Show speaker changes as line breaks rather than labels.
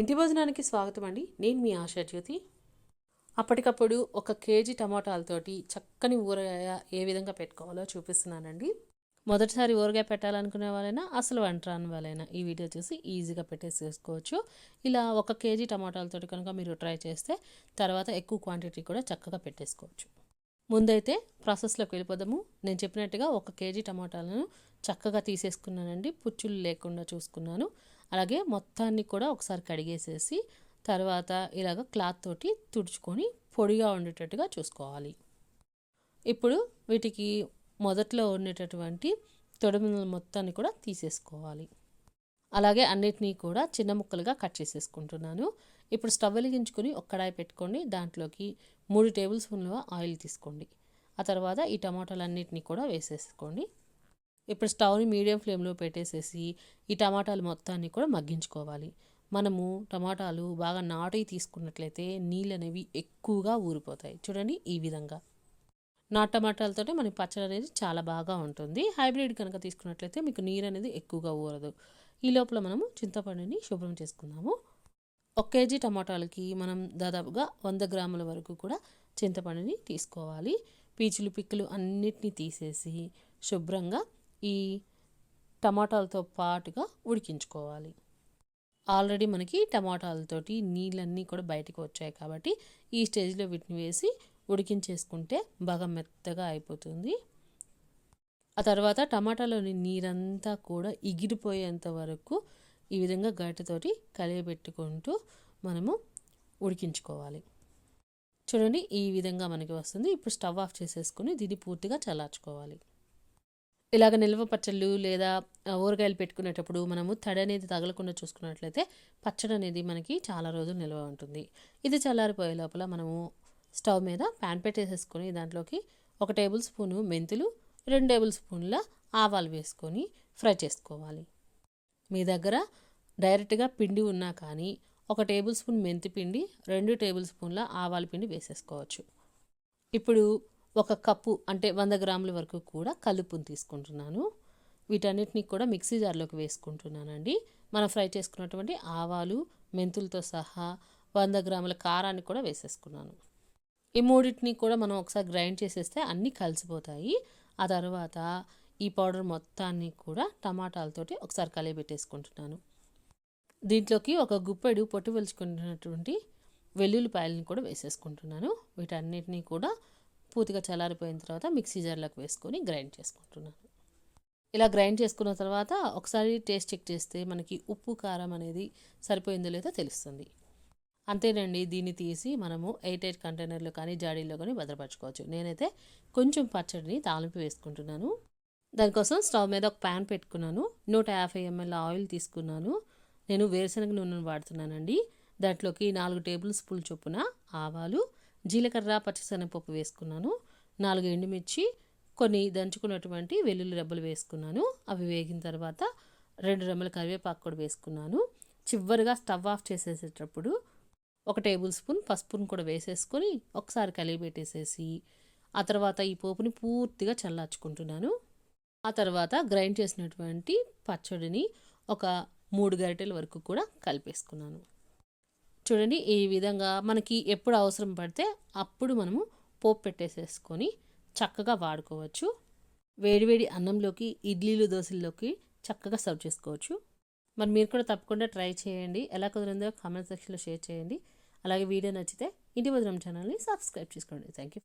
ఇంటి భోజనానికి స్వాగతం అండి. నేను మీ ఆశాజ్యోతి అప్పటికప్పుడు ఒక కేజీ టమాటాలతోటి చక్కని ఊరగాయ ఏ విధంగా పెట్టుకోవాలో చూపిస్తున్నానండి. మొదటిసారి ఊరగాయ పెట్టాలనుకునే వాళ్ళైనా అసలు వంట రాని వాళ్ళైనా ఈ వీడియో చూసి ఈజీగా పెట్టేసేసుకోవచ్చు. ఇలా ఒక కేజీ టమాటాలతోటి కనుక మీరు ట్రై చేస్తే తర్వాత ఎక్కువ క్వాంటిటీ కూడా చక్కగా పెట్టేసుకోవచ్చు. ముందైతే ప్రాసెస్లోకి వెళ్ళిపోదాము. నేను చెప్పినట్టుగా ఒక కేజీ టమాటాలను చక్కగా తీసేసుకున్నానండి. పుచ్చులు లేకుండా చూసుకున్నాను. అలాగే మొత్తాన్ని కూడా ఒకసారి కడిగేసేసి తర్వాత ఇలాగ క్లాత్ తోటి తుడుచుకొని పొడిగా ఉండేటట్టుగా చూసుకోవాలి. ఇప్పుడు వీటికి మొదట్లో ఉండేటటువంటి తొడిమిల మొత్తాన్ని కూడా తీసేసుకోవాలి. అలాగే అన్నిటినీ కూడా చిన్న ముక్కలుగా కట్ చేసేసుకుంటున్నాను. ఇప్పుడు స్టవ్ వెలిగించుకొని ఒక్కడాయి పెట్టుకోండి దాంట్లోకి మూడు టేబుల్ స్పూన్ల ఆయిల్ తీసుకోండి. ఆ తర్వాత ఈ టమాటాలన్నిటినీ కూడా వేసేసుకోండి. ఇప్పుడు స్టవ్ని మీడియం ఫ్లేమ్లో పెట్టేసేసి ఈ టమాటాలు మొత్తాన్ని కూడా మగ్గించుకోవాలి. మనము టమాటాలు బాగా నాటి తీసుకున్నట్లయితే నీళ్ళు అనేవి ఎక్కువగా ఊరిపోతాయి. చూడండి ఈ విధంగా. నాటు టమాటాలతోటే మనకి పచ్చడి అనేది చాలా బాగా ఉంటుంది. హైబ్రిడ్ కనుక తీసుకున్నట్లయితే మీకు నీరు అనేది ఎక్కువగా ఊరదు. ఈ లోపల మనము చింతపండుని శుభ్రం చేసుకుందాము. ఒక కేజీ టమాటాలకి మనం దాదాపుగా వంద గ్రాముల వరకు కూడా చింతపండుని తీసుకోవాలి. పీచులు పిక్కులు అన్నిటినీ తీసేసి శుభ్రంగా ఈ టమాటాలతో పాటుగా ఉడికించుకోవాలి. ఆల్రెడీ మనకి టమాటాలతోటి నీళ్ళన్నీ కూడా బయటకు వచ్చాయి కాబట్టి ఈ స్టేజ్లో వీటిని వేసి ఉడికించేసుకుంటే బాగా మెత్తగా అయిపోతుంది. ఆ తర్వాత టమాటాలోని నీరంతా కూడా ఇగిరిపోయేంత వరకు ఈ విధంగా గరిటతోటి కలియబెట్టుకుంటూ మనము ఉడికించుకోవాలి. చూడండి ఈ విధంగా మనకి వస్తుంది. ఇప్పుడు స్టవ్ ఆఫ్ చేసేసుకుని దీన్ని పూర్తిగా చల్లార్చుకోవాలి. ఇలాగ నిల్వ పచ్చళ్ళు లేదా ఊరగాయలు పెట్టుకునేటప్పుడు మనము తడి అనేది తగలకుండా చూసుకున్నట్లయితే పచ్చడి అనేది మనకి చాలా రోజులు నిల్వ ఉంటుంది. ఇది చల్లారిపోయే లోపల మనము స్టవ్ మీద ప్యాన్ పెట్టేసేసుకొని దాంట్లోకి ఒక టేబుల్ స్పూను మెంతులు రెండు టేబుల్ స్పూన్ల ఆవాలు వేసుకొని ఫ్రై చేసుకోవాలి. మీ దగ్గర డైరెక్ట్గా పిండి ఉన్నా కానీ ఒక టేబుల్ స్పూన్ మెంతి పిండి రెండు టేబుల్ స్పూన్ల ఆవాల పిండి వేసేసుకోవచ్చు. ఇప్పుడు ఒక కప్పు అంటే వంద గ్రాముల వరకు కూడా కలుపుని తీసుకుంటున్నాను. వీటన్నిటిని కూడా మిక్సీ జార్లోకి వేసుకుంటున్నానండి. మనం ఫ్రై చేసుకున్నటువంటి ఆవాలు మెంతులతో సహా వంద గ్రాముల కారాన్ని కూడా వేసేసుకున్నాను. ఈ మూడింటిని కూడా మనం ఒకసారి గ్రైండ్ చేసేస్తే అన్నీ కలిసిపోతాయి. ఆ తర్వాత ఈ పౌడర్ మొత్తాన్ని కూడా టమాటాలతోటి ఒకసారి కలియబెట్టేసుకుంటున్నాను. దీంట్లోకి ఒక గుప్పెడు పొట్టు వెలుచుకుంటున్నటువంటి వెల్లుల్లిపాయలను కూడా వేసేసుకుంటున్నాను. వీటన్నిటిని కూడా పూర్తిగా చల్లారిపోయిన తర్వాత మిక్సీ జార్లోకి వేసుకొని గ్రైండ్ చేసుకుంటున్నాను. ఇలా గ్రైండ్ చేసుకున్న తర్వాత ఒకసారి టేస్ట్ చెక్ చేస్తే మనకి ఉప్పు కారం అనేది సరిపోయిందో లేదో తెలుస్తుంది. అంతేనండి దీన్ని తీసి మనము ఎయిట్ ఎయిట్ కంటైనర్లో కానీ జాడీలో కానీ భద్రపరచుకోవచ్చు. నేనైతే కొంచెం పచ్చడిని తాలింపు వేసుకుంటున్నాను. దానికోసం స్టవ్ మీద ఒక ప్యాన్ పెట్టుకున్నాను. నూట యాభై ఎంఎల్ ఆయిల్ తీసుకున్నాను. నేను వేరుశనగ నూనెను వాడుతున్నానండి. దాంట్లోకి నాలుగు టేబుల్ స్పూన్ చొప్పున ఆవాలు జీలకర్ర పచ్చిశనగపప్పు వేసుకున్నాను. నాలుగు ఎండుమిర్చి కొన్ని దంచుకున్నటువంటి వెల్లుల్లి రెబ్బలు వేసుకున్నాను. అవి వేగిన తర్వాత రెండు రెమ్మల కరివేపాకు కూడా వేసుకున్నాను. చివరిగా స్టవ్ ఆఫ్ చేసేసేటప్పుడు ఒక టేబుల్ స్పూన్ పసుపును కూడా వేసేసుకొని ఒకసారి కలిగిపెట్టేసేసి ఆ తర్వాత ఈ పోపుని పూర్తిగా చల్లార్చుకుంటున్నాను. ఆ తర్వాత గ్రైండ్ చేసినటువంటి పచ్చడిని ఒక మూడు గరిటెల వరకు కూడా కలిపేసుకున్నాను. చూడండి ఈ విధంగా మనకి ఎప్పుడు అవసరం పడితే అప్పుడు మనము పోపు పెట్టేసేసుకొని చక్కగా వాడుకోవచ్చు. వేడివేడి అన్నంలోకి ఇడ్లీలు దోశల్లోకి చక్కగా సర్వ్ చేసుకోవచ్చు. మరి మీరు కూడా తప్పకుండా ట్రై చేయండి. ఎలా కుదిరిందో కామెంట్ సెక్షన్లో షేర్ చేయండి. అలాగే వీడియో నచ్చితే ఇంటి భద్రం ఛానల్ని సబ్స్క్రైబ్ చేసుకోండి. Thank you